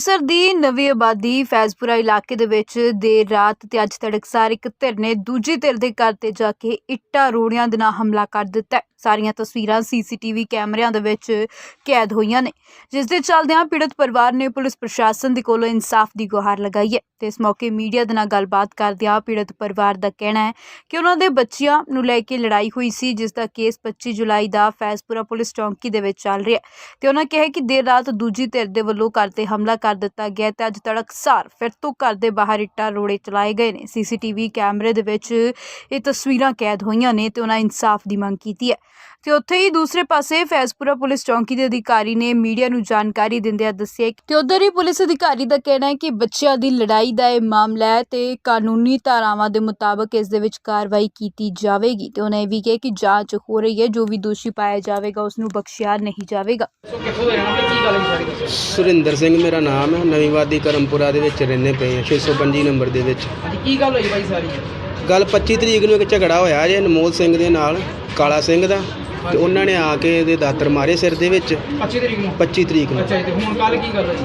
ਅੰਮ੍ਰਿਤਸਰ ਦੀ ਨਵੀਂ ਆਬਾਦੀ ਫੈਜ਼ਪੁਰਾ ਇਲਾਕੇ ਦੇ ਵਿੱਚ ਦੇਰ ਰਾਤ ਤੇ ਅੱਜ ਤੜਕਸਾਰ ਇੱਕ ਧਿਰ ਨੇ ਦੂਜੀ ਧਿਰ ਦੇ ਘਰ ਤੇ ਜਾ ਕੇ ਇੱਟਾਂ ਰੋੜਿਆਂ ਦੇ ਨਾਲ ਹਮਲਾ ਕਰ ਦਿੱਤਾ ਹੈ। ਸਾਰੀਆਂ ਤਸਵੀਰਾਂ ਸੀਸੀਟੀਵੀ ਕੈਮਰਿਆਂ ਦੇ ਵਿੱਚ ਕੈਦ ਹੋਈਆਂ ਨੇ, ਜਿਸ ਦੇ ਚੱਲਦਿਆਂ ਪੀੜਤ ਪਰਿਵਾਰ ਨੇ ਪੁਲਿਸ ਪ੍ਰਸ਼ਾਸਨ ਦੇ ਕੋਲੋਂ ਇਨਸਾਫ ਦੀ ਗੁਹਾਰ ਲਗਾਈ ਹੈ ਤੇ ਇਸ ਮੌਕੇ ਮੀਡੀਆ ਦੇ ਨਾਲ ਗੱਲਬਾਤ ਕਰਦਿਆਂ ਪੀੜਤ ਪਰਿਵਾਰ ਦਾ ਕਹਿਣਾ ਹੈ ਕਿ ਉਹਨਾਂ ਦੇ ਬੱਚਿਆਂ ਨੂੰ ਲੈ ਕੇ ਲੜਾਈ ਹੋਈ ਸੀ, ਜਿਸ ਦਾ ਕੇਸ 25 ਜੁਲਾਈ ਦਾ ਫੈਜ਼ਪੁਰਾ ਪੁਲਿਸ ਚੌਂਕੀ ਦੇ ਵਿੱਚ ਚੱਲ ਰਿਹਾ ਤੇ ਉਹਨਾਂ ਕਿਹਾ ਕਿ ਦੇਰ ਰਾਤ ਦੂਜੀ ਧਿਰ ਦੇ ਵੱਲੋਂ ਘਰ ਤੇ ਹਮਲਾ ਕਰ ਦਿੱਤਾ ਗਿਆ ਤੇ ਅੱਜ ਤੜਕਸਾਰ ਫਿਰ ਤੋਂ ਘਰ ਦੇ ਬਾਹਰ ਇੱਟਾਂ ਰੋੜੇ ਚਲਾਏ ਗਏ ਨੇ। ਸੀਸੀਟੀਵੀ ਕੈਮਰੇ ਦੇ ਵਿੱਚ ਇਹ ਤਸਵੀਰਾਂ ਕੈਦ ਹੋਈਆਂ ਨੇ ਤੇ ਉਹਨਾਂ ਇਨਸਾਫ ਦੀ ਮੰਗ ਕੀਤੀ ਹੈ। ਤੇ ਉੱਥੇ ਹੀ ਦੂਸਰੇ ਪਾਸੇ ਫੈਜ਼ਪੁਰਾ ਪੁਲਿਸ ਚੌਂਕੀ ਦੇ ਅਧਿਕਾਰੀ ਨੇ ਮੀਡੀਆ ਨੂੰ ਜਾਣਕਾਰੀ ਦਿੰਦਿਆਂ ਦੱਸਿਆ ਕਿ ਉਧਰ ਹੀ ਪੁਲਿਸ ਅਧਿਕਾਰੀ ਦਾ ਕਹਿਣਾ ਹੈ ਕਿ ਬੱਚਿਆਂ ਦੀ ਲੜਾਈ ਦਾ ਇਹ ਮਾਮਲਾ ਹੈ ਤੇ ਕਾਨੂੰਨੀ ਧਾਰਾਵਾਂ ਦੇ ਮੁਤਾਬਕ ਇਸ ਦੇ ਵਿੱਚ ਕਾਰਵਾਈ ਕੀਤੀ ਜਾਵੇਗੀ ਤੇ ਉਹਨਾਂ ਇਹ ਵੀ ਕਿਹਾ ਕਿ ਜਾਂਚ ਹੋ ਰਹੀ ਹੈ ਜੋ ਵੀ ਦੋਸ਼ੀ ਪਾਇਆ ਜਾਵੇਗਾ ਉਸ ਨੂੰ ਬਖਸ਼ਿਆ ਨਹੀਂ ਜਾਵੇਗਾ। ਸੋ ਕਿੱਥੋਂ ਦੇ ਰਹਿਣ ਵਾਲੇ ਕੀ ਗੱਲ ਹੈ ਸਾਰੀ ਦੱਸੋ। ਸੁਰਿੰਦਰ ਸਿੰਘ ਮੇਰਾ ਨਾਮ ਹੈ ਨਵੀਂ ਵਾਦੀ ਕਰਮਪੁਰਾ ਦੇ ਵਿੱਚ ਰਹਿੰਦੇ ਪਏ ਹਾਂ 625 ਨੰਬਰ ਦੇ ਵਿੱਚ। ਕੀ ਗੱਲ ਹੋਈ ਬਾਈ ਸਾਰੀ? ਗੱਲ 25 ਤਰੀਕ ਨੂੰ ਇੱਕ ਝਗੜਾ ਹੋਇਆ ਜੇ ਅਨਮੋਲ ਸਿੰਘ ਦੇ ਨਾਲ ਕਾਲਾ ਸਿੰਘ ਦਾ ਤੇ ਉਹਨਾਂ ਨੇ ਆ ਕੇ ਇਹਦੇ ਦਾਤਰ ਮਾਰੇ ਸਿਰ ਦੇ ਵਿੱਚ। 25 ਤਰੀਕ ਨੂੰ? 25 ਤਰੀਕ ਨੂੰ। ਅੱਛਾ ਜੀ ਤੇ ਹੁਣ ਕੱਲ ਕੀ ਗੱਲ ਹੋਈ?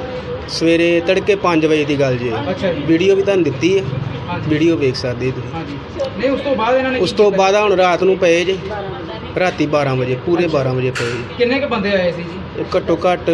ਸਵੇਰੇ ਤੜਕੇ 5 ਵਜੇ ਦੀ ਗੱਲ ਜੇ। ਅੱਛਾ ਜੀ। ਵੀਡੀਓ ਵੀ ਤੁਹਾਨੂੰ ਦਿੱਤੀ ਹੈ ਹਾਂਜੀ। ਵੀਡੀਓ ਵੇਖ ਸਕਦੇ ਤੁਸੀਂ। ਹਾਂਜੀ। ਨਹੀਂ ਉਸ ਤੋਂ ਬਾਅਦ ਇਹਨਾਂ ਨੇ ਉਸ ਕੀ ਤੋਂ ਕੀਤਾ? ਬਾਅਦ ਹੁਣ ਰਾਤ ਨੂੰ ਪਏ ਜੇ। ਰਾਤੀ 12 ਵਜੇ ਪੂਰੇ 12 ਵਜੇ ਪਏ ਜੀ। ਕਿੰਨੇ ਕ ਬੰਦੇ ਆਏ ਸੀ ਜੀ? ਇਹ ਘੱਟੋ ਘੱਟ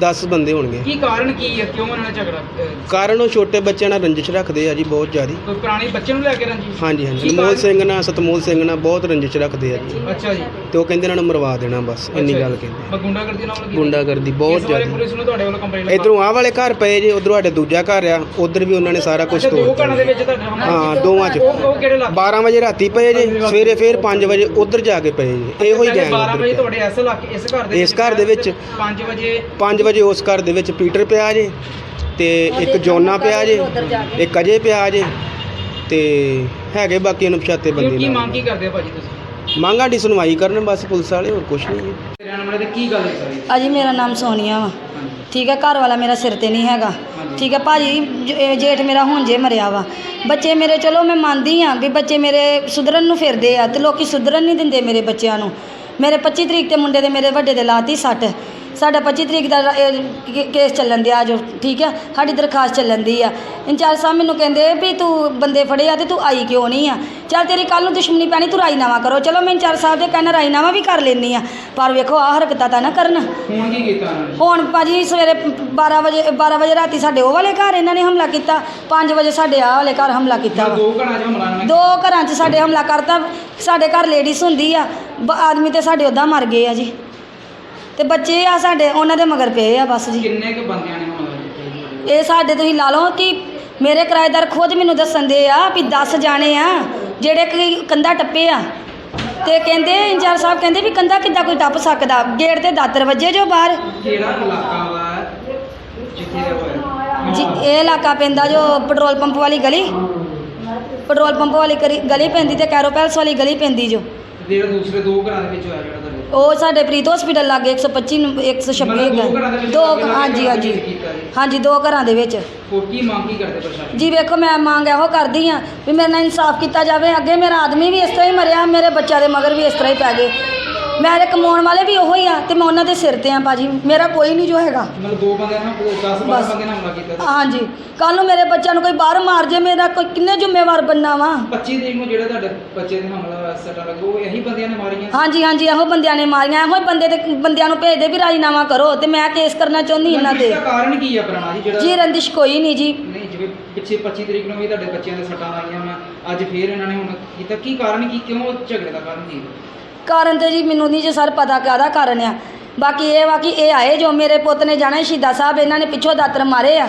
10 ਬੰਦੇ ਹੋਣਗੇ। ਕੀ ਕਾਰਨ ਕੀ ਹੈ? ਕਿਉਂ ਇਹਨਾਂ ਨੇ ਝਗੜਾ? ਅਹ, ਕਾਰਨ ਉਹ ਛੋਟੇ ਬੱਚਿਆਂ ਨਾਲ ਰੰਜਿਸ਼ ਰੱਖਦੇ ਆ ਜੀ ਬਹੁਤ ਜ਼ਿਆਦੀ। ਕੋਈ ਪੁਰਾਣੇ ਬੱਚੇ ਨੂੰ ਲੈ ਕੇ ਰੰਜੀ ਹਾਂਜੀ ਹਾਂਜੀ। ਅਨਮੋਲ? ਸਿੰਘ ਨਾਲ ਸਤਮੋਲ ਸਿੰਘ ਨਾਲ ਬਹੁਤ ਰੰਜਿਸ਼ ਰੱਖਦੇ ਆ ਜੀ। ਅੱਛਾ ਜੀ। ਤੇ ਉਹ ਕਹਿੰਦੇ ਇਹਨਾਂ ਨੂੰ ਮਰਵਾ ਦੇਣਾ ਬਸ ਇੰਨੀ ਅੱਛਾ ਗੱਲ ਜੀ। ਕਹਿੰਦੇ ਮੈਂ ਗੁੰਡਾਗਰਦੀ ਨਾਲ ਕੀਤੀ ਗੁੰਡਾਗਰਦੀ ਬਹੁਤ ਇਸ ਬਾਰੇ ਜ਼ਿਆਦਾ। ਪੁਲਿਸ ਨੂੰ ਤੁਹਾਡੇ ਵੱਲੋਂ ਕੰਪਲੇਂਟ ਇਧਰੋਂ ਆਹ ਵਾਲੇ ਘਰ ਪਏ ਜੇ ਉਧਰੋਂ ਸਾਡੇ ਦੂਜਾ ਘਰ ਆ ਉਧਰ ਵੀ ਉਹਨਾਂ ਨੇ ਸਾਰਾ ਕੁਝ ਅੱਛਾ ਦੋ ਤੋੜਤਾ ਘਰਾਂ ਦੇ ਵਿੱਚ ਤੁਹਾਡੇ ਹਮਲਾ ਹਾਂ ਦੋਵਾਂ 'ਚ। ਉਹ ਉਹ ਕਿਹੜੇ ਲੱਗ 12 ਵਜੇ ਰਾਤੀ ਪਏ ਜੇ ਸਵੇਰੇ ਫੇਰ 5 ਵਜੇ ਉਧਰ ਜਾ ਕੇ ਪਏ ਜੇ। ਇਹੋ ਹੀ ਗੈਂਗ 12 ਵਜੇ ਤੁਹਾਡੇ ਇਸ ਇਲਾਕੇ ਇਸ ਘਰ ਦੇ ਇਸ ਘਰ ਦੇ ਵਿੱਚ 5 ਵਜੇ 5 ਵਜੇ ਉਸ ਘਰ ਦੇ ਵਿੱਚ ਪੀਟਰ ਪਿਆ ਜੇ ਤੇ ਇੱਕ ਜੋਨਾ ਪਿਆ ਜੇ ਇੱਕ ਅਜੇ ਪਿਆ ਜੇ ਤੇ ਹੈਗੇ ਬਾਕੀ ਅਣਪਛਾਤੇ ਕੀ ਕੀ ਬੰਦੇ ਮੰਗ ਕੀ ਕਰਦੇ ਹੋ ਭਾਜੀ ਤੁਸੀਂ? ਮੰਗਾਂ ਦੀ ਸੁਣਵਾਈ ਕਰਨ ਬਸ ਪੁਲਿਸ ਵਾਲੇ ਹੋਰ ਕੁਝ ਨਹੀਂ ਹੈ ਰਹਿਣ ਵਾਲੇ ਤੇ ਕੀ ਗੱਲ ਹੈ ਸਾਰੀ ਅਜੀ ਮੇਰਾ ਨਾਮ ਸੋਨੀਆ ਵਾ। ਠੀਕ ਹੈ ਘਰ ਵਾਲਾ ਮੇਰਾ ਸਿਰ ਤੇ ਨਹੀਂ ਹੈਗਾ। ਠੀਕ ਹੈ ਭਾਜੀ ਜ- ਇਹ ਜੇਠ ਮੇਰਾ ਹੁਣ ਜੇ ਮਰਿਆ ਵਾ। ਬੱਚੇ ਮੇਰੇ ਚਲੋ ਮੈਂ ਮੰਨਦੀ ਆ ਵੀ ਬੱਚੇ ਮੇਰੇ ਸੁਧਰਨ ਨੂੰ ਫਿਰਦੇ ਆ ਤੇ ਲੋਕੀ ਸੁਧਰਨ ਨਹੀਂ ਦਿੰਦੇ ਮੇਰੇ ਬੱਚਿਆਂ ਨੂੰ। ਮੇਰੇ 25 ਤਰੀਕ ਤੇ ਮੁੰਡੇ ਦੇ ਮੇਰੇ ਵੱਡੇ ਦੇ ਲਾਤੀ ਸੱਟ। ਸਾਡਾ 25 ਤਰੀਕ ਦਾ ਇਹ ਕੇ- ਕੇਸ ਚੱਲਣ ਦਿਆ ਜੋ ਠੀਕ ਹੈ ਸਾਡੀ ਦਰਖਾਸਤ ਚੱਲਣ ਦੀ ਆ। ਇੰਚਾਰਜ ਸਾਹਿਬ ਮੈਨੂੰ ਕਹਿੰਦੇ ਵੀ ਤੂੰ ਬੰਦੇ ਫੜੇ ਆ ਤੇ ਤੂੰ ਆਈ ਕਿਉਂ ਨਹੀਂ ਆ? ਚੱਲ ਤੇਰੀ ਕੱਲ ਨੂੰ ਦੁਸ਼ਮਣੀ ਪੈਣੀ ਤੂੰ ਰਾਜੀਨਾਮਾ ਕਰੋ। ਚਲੋ ਮੈਂ ਇੰਚਾਰਜ ਸਾਹਿਬ ਦੇ ਕਹਿਣਾ ਰਾਜੀਨਾਮਾ ਵੀ ਕਰ ਲੈਂਦੀ ਆ। ਪਰ ਵੇਖੋ ਆਹ ਹਰਕਤਾਂ ਤਾਂ ਨਾ ਕਰਨ। ਹੁਣ ਕੀ ਕੀਤਾ ਨੇ? ਹੁਣ ਭਾਜੀ ਸਵੇਰੇ 12 ਵਜੇ 12 ਵਜੇ ਰਾਤੀ ਸਾਡੇ ਉਹ ਵਾਲੇ ਘਰ ਇਹਨਾਂ ਨੇ ਹਮਲਾ ਕੀਤਾ। 5 ਵਜੇ ਸਾਡੇ ਆਹ ਵਾਲੇ ਘਰ ਹਮਲਾ ਕੀਤਾ ਵਾ। ਦੋ ਘਰਾਂ 'ਚ ਹਮਲਾ ਇਹਨਾਂ ਨੇ ਦੋ ਘਰਾਂ 'ਚ ਸਾਡੇ ਹਮਲਾ ਕਰਤਾ। ਸਾਡੇ ਘਰ ਲੇਡੀਜ਼ ਹੁੰਦੀ ਆ। ਬ- ਆਦਮੀ ਤੇ ਸਾਡੇ ਉਦਾਂ ਮਰ ਗਏ ਆ ਜੀ। ਤੇ ਬੱਚੇ ਆ ਸਾਡੇ ਉਹਨਾਂ ਦੇ ਮਗਰ ਪਏ ਆ ਬਸ ਜੀ। ਕਿੰਨੇ ਕ ਬੰਦਿਆਂ ਨੇ ਹਮਲਾ ਕੀਤਾ ਜੀ? ਇਹ ਸਾਡੇ ਤੁਸੀਂ ਲਾ ਲਓ ਕਿ ਮੇਰੇ ਕਿਰਾਏਦਾਰ ਖੁਦ ਮੈਨੂੰ ਦੱਸਣ ਦੇ ਆ ਵੀ 10 ਜਾਣੇ ਆ ਜਿਹੜੇ ਕਿ ਕੰਧਾ ਟੱਪੇ ਆ। ਤੇ ਕਹਿੰਦੇ ਇੰਚਾਰਜ ਸਾਹਿਬ ਕਹਿੰਦੇ ਵੀ ਕੰਧਾ ਕਿੱਦਾਂ ਕੋਈ ਟੱਪ ਸਕਦਾ? ਗੇਟ ਤੇ ਦਾਤਰ ਵੱਜੇ ਜੋ ਬਾਹਰ। ਕਿਹੜਾ ਇਲਾਕਾ ਵਾ? ਜਿੱਥੇ ਇਹ ਹੋਇਆ ਜੀ ਇਹ ਇਲਾਕਾ ਪੈਂਦਾ ਜੋ ਪੈਟਰੋਲ ਪੰਪ ਵਾਲੀ ਗਲੀ। ਪੈਟਰੋਲ ਪੰਪ ਵਾਲੀ ਗਲੀ- ਗਲੀ ਪੈਂਦੀ ਤੇ ਕੈਰੋ ਪੈਲਸ ਵਾਲੀ ਗਲੀ ਪੈਂਦੀ ਜੋ। ਜਿਹੜਾ ਦੂਸਰੇ ਦੋ ਘਰਾਂ ਦੇ ਵਿੱਚ ਹੋਇਆ ਜਿਹੜਾ ਉਹ ਸਾਡੇ ਪ੍ਰੀਤ ਹਸਪੀਟਲ ਲਾਗੇ 125 ਨੂੰ 126 ਮਤਲਬ ਦੋ ਘਰਾਂ ਦੇ ਵਿੱਚ ਦੋ ਲਾਗੇ ਲਾਗੇ ਹਾਂਜੀ ਹਾਂਜੀ। ਕੀਤਾ ਜੀ। ਹਾਂਜੀ ਦੋ ਘਰਾਂ ਦੇ ਵਿੱਚ। ਹੋਰ ਕੀ ਮੰਗ ਕੀ ਕਰਦੇ ਪ੍ਰਸ਼ਾਸਨ? ਜੀ ਵੇਖੋ ਮੈਂ ਮੰਗ ਇਹੋ ਕਰਦੀ ਆ ਵੀ ਮੇਰੇ ਨਾਲ ਇਨਸਾਫ ਕੀਤਾ ਜਾਵੇ। ਅੱਗੇ ਮੇਰਾ ਆਦਮੀ ਵੀ ਇਸ ਤਰ੍ਹਾਂ ਹੀ ਮਰਿਆ ਮੇਰੇ ਬੱਚਿਆਂ ਦੇ ਮਗਰ ਵੀ ਇਸ ਤਰ੍ਹਾਂ ਹੀ ਪੈ ਗਏ। ਮੇਰੇ ਕਮਾਉਣ ਵਾਲੇ ਵੀ ਉਹੋ ਹੀ ਆ ਤੇ ਮੈਂ ਉਹਨਾਂ ਦੇ ਸਿਰ ਤੇ ਆ ਭਾਜੀ। ਮੇਰਾ ਕੋਈ ਨਹੀਂ ਜੋ ਹੈਗਾ। ਮਤਲਬ ਦੋ ਬੰਦਿਆਂ ਨਾਲ 10 12 ਬਸ। ਬੰਦਿਆਂ ਨੇ ਹਮਲਾ ਕੀਤਾ ਤੇ। ਹਾਂਜੀ। ਕੱਲ ਨੂੰ ਮੇਰੇ ਬੱਚਿਆਂ ਨੂੰ ਕੋਈ ਬਾਹਰ ਮਾਰ ਜੇ ਮੇਰਾ ਕੋਈ ਕਿੰਨੇ ਜ਼ਿੰਮੇਵਾਰ ਬੰਨਾ ਵਾ। 25 ਤਰੀਕ ਨੂੰ ਜਿਹੜਾ ਤੁਹਾਡੇ ਬੱਚੇ ਦੇ ਹਮਲਾ ਹੋਇਆ ਸੱਟਾਂ ਲੱਗ ਉਹ ਇਹੀ ਬੰਦਿਆਂ ਨੇ ਮਾਰੀਆਂ? ਹਾਂਜੀ ਹਾਂਜੀ ਇਹੋ ਬੰਦਿਆਂ ਨੇ ਮਾਰੀਆਂ। ਇਹੋ ਹੀ ਬੰਦੇ ਤੇ ਬੰਦਿਆਂ ਨੂੰ ਭੇਜਦੇ ਵੀ ਰਾਜੀਨਾਮਾ ਕਰੋ ਤੇ ਮੈਂ ਕੇਸ ਕਰਨਾ ਚਾਹੁੰਦੀ ਇਹਨਾਂ ਤੇ। ਕਾਰਨ ਕੀ ਆ ਪੁਰਾਣਾ ਜੀ ਜਿਹੜਾ ਜੀ ਰੰਦਿਸ਼ ਕੋਈ ਨਹੀਂ ਜੀ। ਨਹੀਂ ਜਿਵੇਂ ਪਿੱਛੇ 25 ਤਰੀਕ ਨੂੰ ਵੀ ਤੁਹਾਡੇ ਬੱਚਿਆਂ ਦੇ ਸੱਟਾਂ ਲਾਈਆਂ ਵਾ ਅੱਜ ਫੇਰ ਇਹਨਾਂ ਨੇ ਹੁਣ ਕੀਤਾ। ਕੀ ਕਾਰਨ ਕੀ ਕਿਉਂ ਝਗੜੇ ਦਾ ਕਾਰਨ ਕੀ? ਕਾਰਨ ਤੇ ਜੀ ਮੈਨੂੰ ਨਹੀਂ ਜੇ ਸਰ ਪਤਾ ਕਾਹਦਾ ਕਾਰਨ ਆ। ਬਾਕੀ ਇਹ ਵਾ ਕਿ ਇਹ ਆਏ ਜੋ ਮੇਰੇ ਪੁੱਤ ਨੇ ਜਾਣਾ ਸ਼ਹੀਦਾ ਸਾਹਿਬ ਇਹਨਾਂ ਨੇ ਪਿੱਛੋਂ ਦਾਤਰ ਮਾਰੇ ਆ।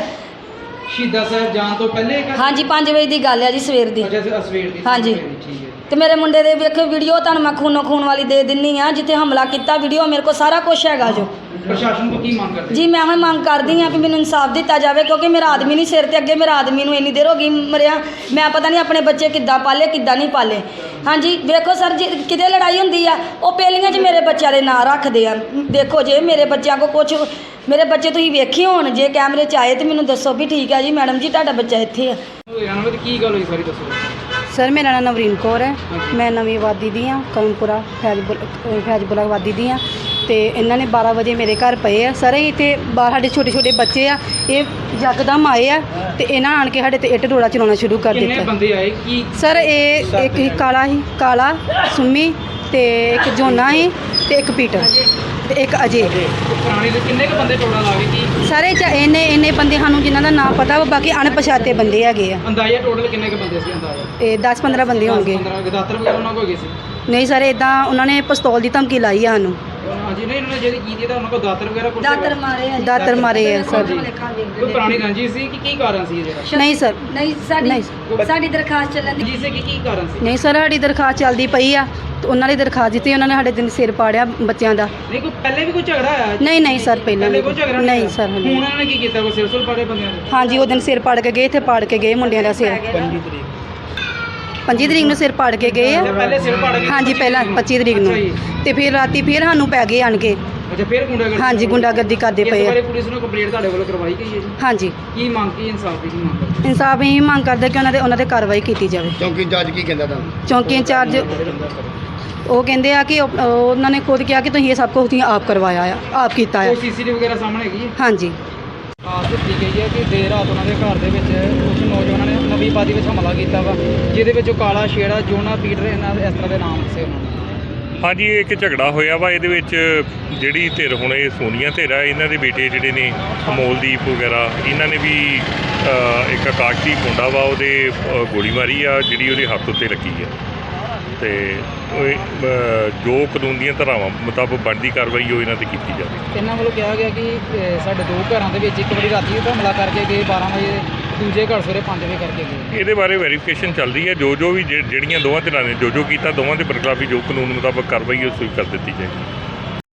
ਸ਼ਹੀਦਾਂ ਸਾਹਿਬ ਜਾਣ ਤੋਂ ਪਹਿਲੇ ਹਾਂਜੀ 5 ਵਜੇ ਦੀ ਗੱਲ ਆ ਜੀ ਸਵੇਰ ਦੀ। ਅੱਛਾ ਸ- ਸਵੇਰ ਦੀ ਹਾਂਜੀ। ਠੀਕ ਹੈ ਤੇ ਮੇਰੇ ਮੁੰਡੇ ਦੇ ਵੇਖੋ ਵੀਡੀਓ ਤੁਹਾਨੂੰ ਮੈਂ ਖੂਨੋ ਖੂਨ ਵਾਲੀ ਦੇ ਦਿੰਨੀ ਆ ਜਿੱਥੇ ਹਮਲਾ ਕੀਤਾ ਵੀਡੀਓ ਮੇਰੇ ਕੋਲ ਸਾਰਾ ਕੁਝ ਹੈਗਾ ਜੋ। ਪ੍ਰਸ਼ਾਸਨ ਤੋਂ ਕੀ ਮੰਗ ਕਰਦੇ ਜੀ ਮੈਂ ਮੈਂ ਮੰਗ ਕਰਦੀ ਆ ਕਿ ਮੈਨੂੰ ਇਨਸਾਫ ਦਿੱਤਾ ਜਾਵੇ ਕਿਉਂਕਿ ਮੇਰਾ ਆਦਮੀ ਨਹੀਂ ਸਿਰ ਤੇ ਅੱਗੇ ਮੇਰਾ ਆਦਮੀ ਨੂੰ ਇੰਨੀ ਦੇਰ ਹੋ ਗਈ ਮਰਿਆ। ਮੈਂ ਪਤਾ ਨਹੀਂ ਆਪਣੇ ਬੱਚੇ ਕਿੱਦਾਂ ਪਾਲੇ ਕਿੱਦਾਂ ਨਹੀਂ ਪਾਲੇ। ਹਾਂਜੀ ਵੇਖੋ ਸਰ ਜੀ ਕਿਤੇ ਲੜਾਈ ਹੁੰਦੀ ਆ ਉਹ ਪੇਲੀਆਂ 'ਚ ਮੇਰੇ ਬੱਚਿਆਂ ਦੇ ਨਾਂ ਰੱਖਦੇ ਆ। ਦੇਖੋ ਜੇ ਮੇਰੇ ਬੱਚਿਆਂ ਕੋ ਕੁਝ ਮੇਰੇ ਬੱਚੇ ਤੁਸੀਂ ਵੇਖੇ ਹੋਣ ਜੇ ਕੈਮਰੇ 'ਚ ਆਏ ਤੇ ਮੈਨੂੰ ਦੱਸੋ ਵੀ ਠੀਕ ਆ ਜੀ ਮੈਡਮ ਜੀ ਤੁਹਾਡਾ ਬੱਚਾ ਇੱਥੇ ਆ। ਇਹਨਾਂ ਵਿੱਚ ਕੀ ਗੱਲ ਹੋਈ ਸਾਰੀ ਦੱਸੋ। ਸਰ ਮੇਰਾ ਨਾਮ ਨਵਰੀਨ ਕੌਰ ਹੈ। ਮੈਂ ਨਵੀਂ ਆਬਾਦੀ ਦੀ ਹਾਂ ਕਮਪੁਰਾ ਫੈਜ਼ਪੁਰ ਫੈਜ਼ਪੁਰਾ ਆਬਾਦੀ ਦੀ ਹਾਂ। ਤੇ ਇਹਨਾਂ ਨੇ 12 ਵਜੇ ਮੇਰੇ ਘਰ ਪਏ ਆ। ਸਾਰੇ ਇੱਥੇ ਬਾਹਰ ਸਾਡੇ ਛੋਟੇ ਛੋਟੇ ਬੱਚੇ ਆ। ਇਹ ਯਕਦਮ ਆਏ ਆ ਤੇ ਇਹਨਾਂ ਆਣ ਕੇ ਸਾਡੇ ਤੇ ਇੱਟ ਰੋੜਾ ਚਲਾਉਣਾ ਸ਼ੁਰੂ ਕਰ ਕਿੰਨੇ ਦਿੱਤਾ। ਬੰਦੇ ਆਏ? ਕੀ ਸਰ ਇਹ ਇੱਕ ਹੀ ਕਾਲਾ ਹੀ ਕਾਲਾ ਸੁਮੀ ਤੇ ਇੱਕ ਜੋਨਾ ਹੀ ਤੇ ਇੱਕ ਪੀਟਰ ਤੇ ਇੱਕ ਅਜੇ। ਪੁਰਾਣੀ ਦੇ ਕਿੰਨੇ ਕ ਬੰਦੇ ਟੋਟਲ ਆ ਗਏ? ਕੀ ਸਾਰੇ ਚ ਇੰਨੇ ਇੰਨੇ ਬੰਦੇ ਸਾਨੂੰ ਜਿਨ੍ਹਾਂ ਦਾ ਨਾਮ ਪਤਾ ਵਾ ਬਾਕੀ ਅਣਪਛਾਤੇ ਬੰਦੇ ਹੈਗੇ ਆ। ਅੰਦਾਜ਼ਾ ਟੋਟਲ ਕਿੰਨੇ ਕ ਬੰਦੇ ਸੀ ਅੰਦਾਜ਼ਾ? ਇਹ 10 15 ਬੰਦੇ ਹੋਣਗੇ। 15 ਗਦਾਤਰ ਵਗੈਰਾ ਉਹਨਾਂ ਕੋਲ ਗਏ ਸੀ? ਨਹੀਂ ਸਰ ਇਦਾਂ ਉਹਨਾਂ ਨੇ ਪਿਸਤੌਲ ਦੀ ਧਮਕੀ ਲਾਈ ਆ ਸਾਨੂੰ। ਹਾਂਜੀ ਨਹੀਂ ਉਹਨਾਂ ਨੇ ਜਿਹੜੀ ਕੀਤੀ ਤਾਂ ਉਹਨਾਂ ਕੋਲ ਦਾਤਰ ਵਗੈਰਾ ਕੁਛ ਮਾਰੇ ਆ ਦਾਤਰ ਮਾਰੇ ਆ ਸਰ ਕੋਈ ਪੁਰਾਣੀ ਰੰਜੀ ਸੀ ਕਿ ਕੀ ਕਾਰਨ ਸੀ ਇਹ ਜਿਹੜਾ ਨਹੀਂ ਸਰ। ਨਹੀਂ ਸਾਡੀ ਨਹੀਂ ਸਾਡੀ ਦਰਖਾਸਤ ਚੱਲਣ ਦੀ ਜੀ ਸੀ ਕਿ ਕੀ ਕਾਰਨ ਸੀ? ਨਹੀਂ ਸਰ ਸਾਡੀ ਦਰਖਾਸਤ ਚੱਲਦੀ ਪਈ ਆ। ਤੇ ਉਹਨਾਂ ਨੇ ਦਰਖਾਸਤ ਦਿੱਤੀ ਉਹਨਾਂ ਨੇ ਸਾਡੇ ਦਿਨ ਸਿਰ ਪਾੜਿਆ ਬੱਚਿਆਂ ਦਾ। ਨਹੀਂ ਕੋਈ ਪਹਿਲੇ ਵੀ ਕੋਈ ਝਗੜਾ ਆਇਆ ਨਹੀਂ ਨਹੀਂ ਸਰ ਪਹਿਲਾਂ ਪਹਿਲੇ ਨਹੀਂ ਕੋਈ ਝਗੜਾ ਨਹੀਂ ਹੋਇਆ? ਸਰ ਹੁਣ ਨਹੀਂ। ਉਹਨਾਂ ਨੇ ਕੀ ਕੀਤਾ? ਕੋਈ ਸਿਰਸੁਲ ਪਾੜੇ ਬੰਦਿਆਂ ਦੇ? ਹਾਂਜੀ ਉਹ ਦਿਨ ਸਿਰ ਪਾੜ ਕੇ ਗਏ ਇੱਥੇ ਪਾੜ ਕੇ ਗਏ ਮੁੰਡਿਆਂ ਦਾ ਸਿਰ। 25 ਤਰੀਕ। ਨੂੰ ਸਿਰ ਪਾੜ ਕੇ ਗਏ ਆ। ਪਹਿਲੇ ਸਿਰ ਪਾੜ ਗਏ ਹਾਂਜੀ ਪਹਿਲਾਂ 25 ਤਰੀਕ ਨੂੰ। ਤੇ ਫਿਰ ਰਾਤੀ ਫਿਰ ਸਾਨੂੰ ਪੈ ਗਏ ਆਣ ਕੇ। ਅੱਛਾ ਫਿਰ ਗੁੰਡਾਗਰਦੀ ਹਾਂਜੀ ਗੁੰਡਾਗਰਦੀ ਕਰਦੇ ਇਸ ਪਏ ਬਾਰੇ ਆ ਪੁਲਿਸ ਨੂੰ ਕੰਪਲੇਂਟ ਤੁਹਾਡੇ ਵੱਲੋਂ ਕਰਵਾਈ ਗਈ ਹੈ ਜੀ? ਹਾਂਜੀ। ਕੀ ਮੰਗ ਕੀ ਇਨਸਾਫ ਦੀ ਕੀ ਮੰਗ ਹੈ? ਇਨਸਾਫ ਇਹ ਮੰਗ ਕਰਦੇ ਕਿ ਉਹਨਾਂ ਦੇ ਉਹਨਾਂ ਤੇ ਕਾਰਵਾਈ ਕੀਤੀ ਜਾਵੇ। ਕਿਉਂਕਿ ਜੱਜ ਕੀ ਕਹਿੰਦਾ ਤੁਹਾਨੂੰ? ਚੌਂਕੀ ਇੰਚਾਰਜ ਉਹ ਕਹਿੰਦੇ ਆ ਕਿ ਉਹ- ਉਹ ਉਹਨਾਂ ਨੇ ਖੁਦ ਕਿਹਾ ਕਿ ਤੁਸੀਂ ਇਹ ਸਭ ਕੁਝ ਤੁਸੀਂ ਆਪ ਕਰਵਾਇਆ ਆ ਆਪ ਕੀਤਾ ਆ। ਕੋਈ ਸੀਸੀਟੀਵੀ ਵਗੈਰਾ ਸਾਹਮਣੇ ਹੈਗੀ ਹੈ? ਹਾਂਜੀ। ਆਸ ਦਿੱਤੀ ਗਈ ਹੈ ਕਿ ਦੇਰ ਰਾਤ ਉਹਨਾਂ ਦੇ ਘਰ ਦੇ ਵਿੱਚ ਕੁਝ ਨੌਜਵਾਨਾਂ ਨੇ ਨਵੀਂ ਬਾਦੀ ਵਿੱਚ ਹਮਲਾ ਕੀਤਾ ਵਾ, ਜਿਹਦੇ ਵਿੱਚ ਉਹ ਕਾਲਾ ਸ਼ੇੜਾ ਜੋਨਾ ਪੀਟਰ, ਇਹਨਾਂ ਦੇ ਇਸ ਤਰ੍ਹਾਂ ਦੇ ਨਾਮ ਸੀ ਉਹਨਾਂ ਦੇ ਹਾਂਜੀ, ਇਹ ਇੱਕ ਝਗੜਾ ਹੋਇਆ ਵਾ, ਇਹਦੇ ਵਿੱਚ ਜਿਹੜੀ ਧਿਰ ਹੁਣ ਇਹ ਸੋਨੀਆ ਧਿਰ ਆ, ਇਹਨਾਂ ਦੇ ਬੇਟੇ ਜਿਹੜੇ ਨੇ, ਅਮੋਲਦੀਪ ਵਗੈਰਾ, ਇਹਨਾਂ ਨੇ ਵੀ ਇੱਕ ਆਕਾਸ਼ਦੀਪ ਮੁੰਡਾ ਵਾ, ਉਹਦੇ ਗੋਲੀ ਮਾਰੀ ਆ, ਜਿਹੜੀ ਉਹਦੇ ਹੱਥ ਉੱਤੇ ਲੱਗੀ ਆ ਤੇ ਉਹ ਜੋ ਕਾਨੂੰਨ ਦੀਆਂ ਧਾਰਾਵਾਂ ਮੁਤਾਬਕ ਬਣਦੀ ਕਾਰਵਾਈ ਉਹ ਇਹਨਾਂ ਤੇ ਕੀਤੀ ਜਾਵੇ। ਇਹਨਾਂ ਵੱਲੋਂ ਕਿਹਾ ਗਿਆ ਕਿ ਅਹ, ਸਾਡੇ ਦੋ ਘਰਾਂ ਦੇ ਵਿੱਚ ਇੱਕ ਵਾਰੀ ਰਾਤੀ ਉਹ ਹਮਲਾ ਕਰਕੇ ਗਏ 12 ਵਜੇ ਦੂਜੇ ਘਰ ਸਵੇਰੇ 5 ਵਜੇ ਕਰਕੇ ਗਏ। ਇਹਦੇ ਬਾਰੇ ਵੈਰੀਫਿਕੇਸ਼ਨ ਚੱਲ ਰਹੀ ਹੈ। ਜੋ ਜੋ ਵੀ ਜਿ- ਜਿਹੜੀਆਂ ਦੋਵਾਂ ਧਿਰਾਂ ਨੇ ਜੋ ਜੋ ਕੀਤਾ ਦੋਵਾਂ ਦੇ ਬਰਖਲਾਫੀ ਜੋ ਕਾਨੂੰਨ ਮੁਤਾਬਕ ਕਾਰਵਾਈ ਉਹ ਸੂਈ ਕਰ ਦਿੱਤੀ ਜਾਏਗੀ।